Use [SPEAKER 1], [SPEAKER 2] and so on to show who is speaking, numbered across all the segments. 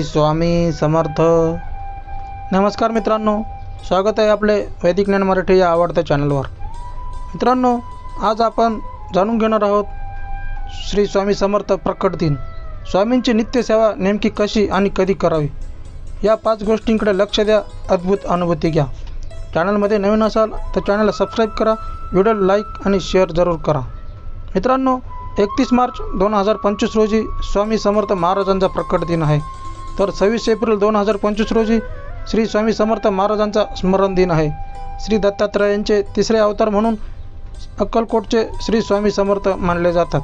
[SPEAKER 1] श्री स्वामी समर्थ. नमस्कार मित्रांनो स्वागत आहे आपले वैदिक ज्ञान मराठी या आवडत्या चॅनलवर. मित्रांनो आज आपण जाणून घेणार आहोत श्री स्वामी समर्थ प्रकट दिन. स्वामींची नित्यसेवा नेमकी कशी आणि कधी करावी? या पाच गोष्टींकडे लक्ष द्या अद्भुत अनुभूती घ्या. चॅनलमध्ये नवीन असाल तर चॅनलला सबस्क्राईब करा व्हिडिओ लाईक आणि शेअर जरूर करा. मित्रांनो एकतीस मार्च दोन हजार पंचवीस रोजी स्वामी समर्थ महाराजांचा प्रकट दिन आहे. तर सव्वीस एप्रिल दोन हजार पंचवीस रोजी श्री स्वामी समर्थ महाराजांचा स्मरण दिन आहे. श्री दत्तात्रयांचे तिसरे अवतार म्हणून अक्कलकोटचे श्री स्वामी समर्थ मानले जातात.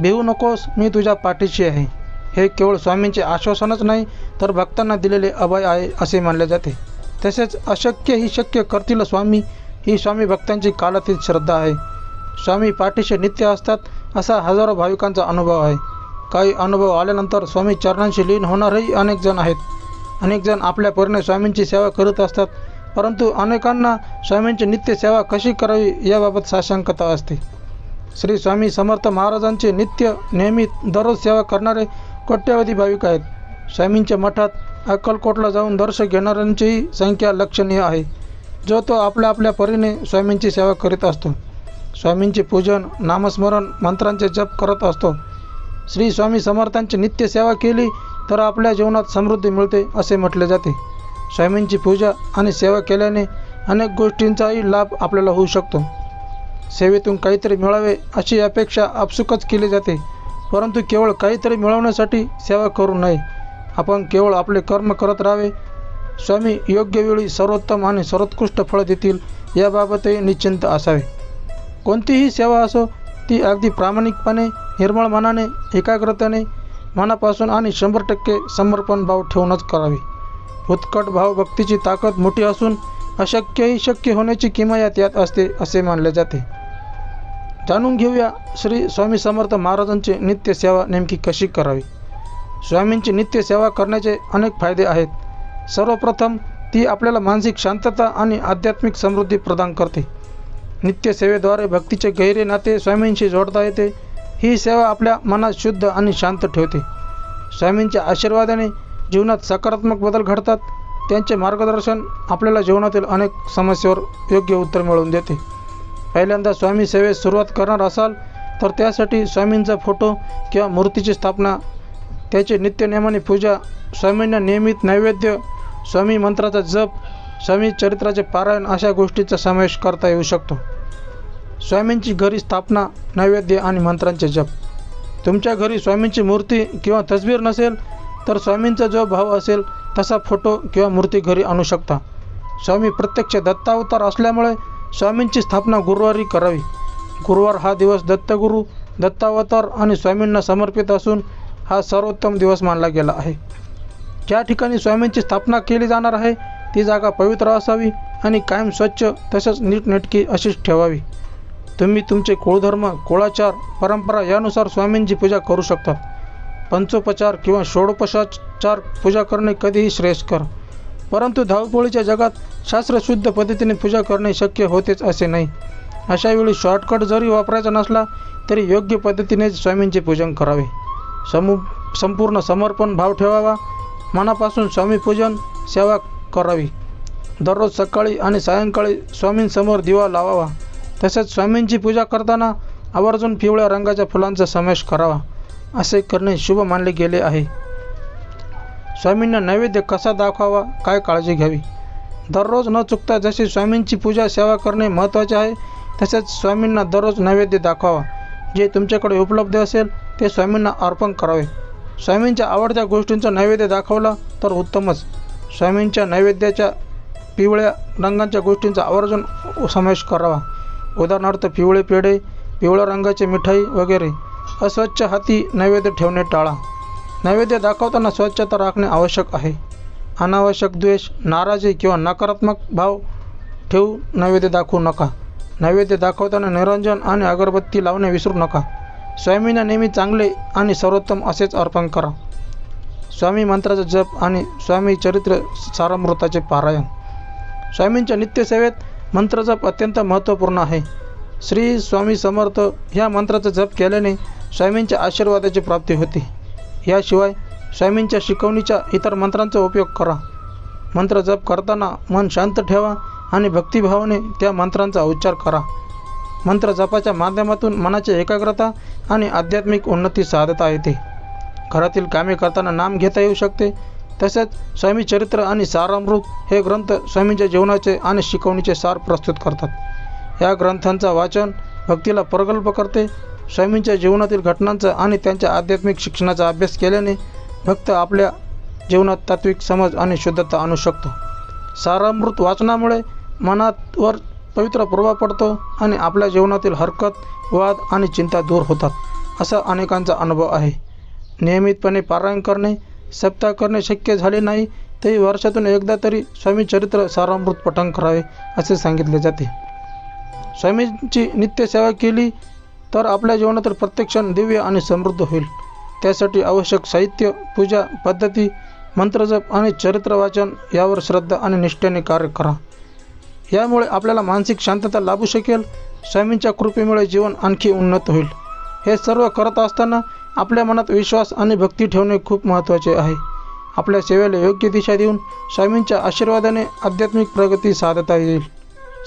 [SPEAKER 1] भिवू नकोस मी तुझ्या पाठीशी आहे. हे केवळ स्वामींचे आश्वासनच नाही तर भक्तांना दिलेले अभय आहे असे मानले जाते. तसेच अशक्य ही शक्य करतील स्वामी ही स्वामी भक्तांची कालातीत श्रद्धा आहे. स्वामी पाठीशी नित्य असतात असा हजारो भाविकांचा अनुभव आहे. काही अनुभव आल्यानंतर स्वामी चरणांशी लीन होणारही अनेक जण आहेत. अनेक जण आपल्या परीने स्वामींची सेवा करत असतात परंतु अनेकांना स्वामींची नित्य सेवा कशी करावी याबाबत साशंकता असते. श्री स्वामी समर्थ महाराजांचे नित्य नियमित दररोज सेवा करणारे कोट्यवधी भाविक आहेत. स्वामींच्या मठात अक्कलकोटला जाऊन दर्श घेणाऱ्यांचीही संख्या लक्षणीय आहे. जो तो आपल्या आपल्या परीने स्वामींची सेवा करीत असतो. स्वामींचे पूजन नामस्मरण मंत्रांचे जप करत असतो. श्री स्वामी समर्थांची नित्य सेवा केली तर आपल्या जीवनात समृद्धी मिळते असे म्हटले जाते. स्वामींची पूजा आणि सेवा केल्याने अनेक गोष्टींचाही लाभ आपल्याला होऊ शकतो. सेवेतून काहीतरी मिळावे अशी अपेक्षा आपसुकच केली जाते. परंतु केवळ काहीतरी मिळवण्यासाठी सेवा करू नये. आपण केवळ आपले कर्म करत राहावे. स्वामी योग्य वेळी सर्वोत्तम आणि सर्वोत्कृष्ट फळ देतील याबाबतही निश्चिंत असावे. कोणतीही सेवा असो ती अगदी प्रामाणिकपणे निर्मळ मनाने एकाग्रतेने मनापासून आणि शंभर टक्के समर्पण भाव ठेवूनच करावी. उत्कट भाव भक्तीची ताकद मोठी असून अशक्यही शक्य होण्याची किमयात यात असते असे मानले जाते. जाणून घेऊया श्री स्वामी समर्थ महाराजांची नित्य सेवा नेमकी कशी करावी? स्वामींची नित्य सेवा करण्याचे अनेक फायदे आहेत. सर्वप्रथम ती आपल्याला मानसिक शांतता आणि आध्यात्मिक समृद्धी प्रदान करते. नित्य सेवेद्वारे भक्तीचे गहिरे नाते स्वामींशी जोडता येते. ही सेवा आपल्या मनात शुद्ध आणि शांत ठेवते. स्वामींच्या आशीर्वादाने जीवनात सकारात्मक बदल घडतात. त्यांचे मार्गदर्शन आपल्याला जीवनातील अनेक समस्येवर योग्य उत्तर मिळवून देते. पहिल्यांदा स्वामी सेवेस सुरुवात करणार असाल तर त्यासाठी स्वामींचा फोटो किंवा मूर्तीची स्थापना त्याची नित्यनियमाने पूजा स्वामींना नियमित नैवेद्य स्वामी मंत्राचा जप स्वामी चरित्राचे पारायण अशा गोष्टीचा समावेश करता येऊ शकतो. स्वामींची घरी स्थापना नैवेद्य आणि मंत्रांचे जप. तुमच्या घरी स्वामींची मूर्ती किंवा तसबीर नसेल तर स्वामींचा जो भाव असेल तसा फोटो किंवा मूर्ती घरी आणू शकता. स्वामी प्रत्यक्ष दत्तावतार असल्यामुळे स्वामींची स्थापना गुरुवारी करावी. गुरुवार हा दिवस दत्तगुरू दत्तावतार आणि स्वामींना समर्पित असून हा सर्वोत्तम दिवस मानला गेला आहे. ज्या ठिकाणी स्वामींची स्थापना केली जाणार आहे ती जागा पवित्र असावी आणि कायम स्वच्छ तसेच नीटनेटकी अशीच ठेवावी. तुम्ही तुमचे कुळधर्म कुळाचार परंपरा यानुसार स्वामींची पूजा करू शकता. पंचोपचार किंवा षोडोपचार पूजा करणे कधीही श्रेयस्कर परंतु धावपोळीच्या जगात शास्त्रशुद्ध पद्धतीने पूजा करणे शक्य होतेच असे नाही. अशावेळी शॉर्टकट जरी वापरायचा नसला तरी योग्य पद्धतीनेच स्वामींचे पूजन करावे. समू संपूर्ण समर्पण भाव ठेवावा. मनापासून स्वामीपूजन सेवा करावी. दररोज सकाळी आणि सायंकाळी स्वामींसमोर दिवा लावावा. तसेच स्वामींची पूजा करताना आवर्जून पिवळ्या रंगाच्या फुलांचा समावेश करावा असे करणे शुभ मानले गेले आहे. स्वामींना नैवेद्य कसा दाखवावा काय काळजी घ्यावी? दररोज न चुकता जशी स्वामींची पूजा सेवा करणे महत्त्वाचे आहे तसेच स्वामींना दररोज नैवेद्य दाखवावा. जे तुमच्याकडे उपलब्ध असेल ते स्वामींना अर्पण करावे. स्वामींच्या आवडत्या गोष्टींचा नैवेद्य दाखवला तर उत्तमच. स्वामींच्या नैवेद्याच्या पिवळ्या रंगांच्या गोष्टींचा आवर्जून समावेश करावा. उदाहरणार्थ पिवळे पेढे पिवळ्या रंगाची मिठाई वगैरे अस्वच्छ हाती नैवेद्य ठेवणे टाळा. नैवेद्य दाखवताना स्वच्छता राखणे आवश्यक आहे. अनावश्यक द्वेष नाराजी किंवा नकारात्मक भाव ठेवू नैवेद्य दाखवू नका. नैवेद्य दाखवताना निरंजन आणि अगरबत्ती लावणे विसरू नका. स्वामींना नेहमी चांगले आणि सर्वोत्तम असेच अर्पण करा. स्वामी मंत्राचा जप आणि स्वामी चरित्र सारामृताचे पारायण. स्वामींच्या नित्यसेवेत मंत्रजप अत्यंत महत्त्वपूर्ण आहे. श्री स्वामी समर्थ ह्या मंत्राचा जप केल्याने स्वामींच्या आशीर्वादाची प्राप्ती होते. याशिवाय स्वामींच्या शिकवणीच्या इतर मंत्रांचा उपयोग करा. मंत्र जप करताना मन शांत ठेवा आणि भक्तिभावाने त्या मंत्रांचा उच्चार करा. मंत्र जपाच्या माध्यमातून मनाची एकाग्रता आणि आध्यात्मिक उन्नती साधता येते. घरातील कामे करताना नाम घेता येऊ शकते तसेच स्वामी चरित्र आणि सारामृत हे ग्रंथ स्वामींच्या जीवनाचे आणि शिकवणीचे सार प्रस्तुत करतात. या ग्रंथांचा वाचन भक्तीला प्रगल्भ करते. स्वामींच्या जीवनातील घटनांचा आणि त्यांच्या आध्यात्मिक शिक्षणाचा अभ्यास केल्याने भक्त आपल्या जीवनात तात्विक समज आणि शुद्धता आणू शकतो. सारामृत वाचनामुळे मनावर पवित्र प्रभाव पडतो आणि आपल्या जीवनातील हरकत वाद आणि चिंता दूर होतात असा अनेकांचा अनुभव आहे. नियमितपणे पारायण करणे सप्ताह करणे शक्य झाले नाही तरी वर्षातून एकदा तरी स्वामी चरित्र सारामृत पठण करावे असे सांगितले जाते. स्वामींची नित्यसेवा केली तर आपल्या जीवनातील प्रत्यक्ष दिव्य आणि समृद्ध होईल. त्यासाठी आवश्यक साहित्य पूजा पद्धती मंत्रजप आणि चरित्र वाचन यावर श्रद्धा आणि निष्ठेने कार्य करा. यामुळे आपल्याला मानसिक शांतता लाभू शकेल स्वामींच्या कृपेमुळे जीवन आणखी उन्नत होईल. हे सर्व करत असताना आपल्या मनात विश्वास आणि भक्ती ठेवणे खूप महत्त्वाचे आहे. आपल्या सेवेला योग्य दिशा देऊन स्वामींच्या आशीर्वादाने आध्यात्मिक प्रगती साधता येईल.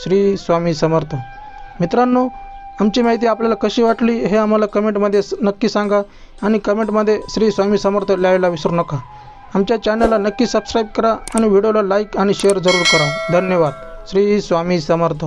[SPEAKER 1] श्री स्वामी समर्थ. मित्रांनो आमची माहिती आपल्याला कशी वाटली हे आम्हाला कमेंटमध्ये नक्की सांगा आणि कमेंटमध्ये श्री स्वामी समर्थ लिहायला विसरू नका. आमच्या चॅनलला नक्की सबस्क्राईब करा आणि व्हिडिओला लाईक आणि शेअर जरूर करा. धन्यवाद. श्री स्वामी समर्थ.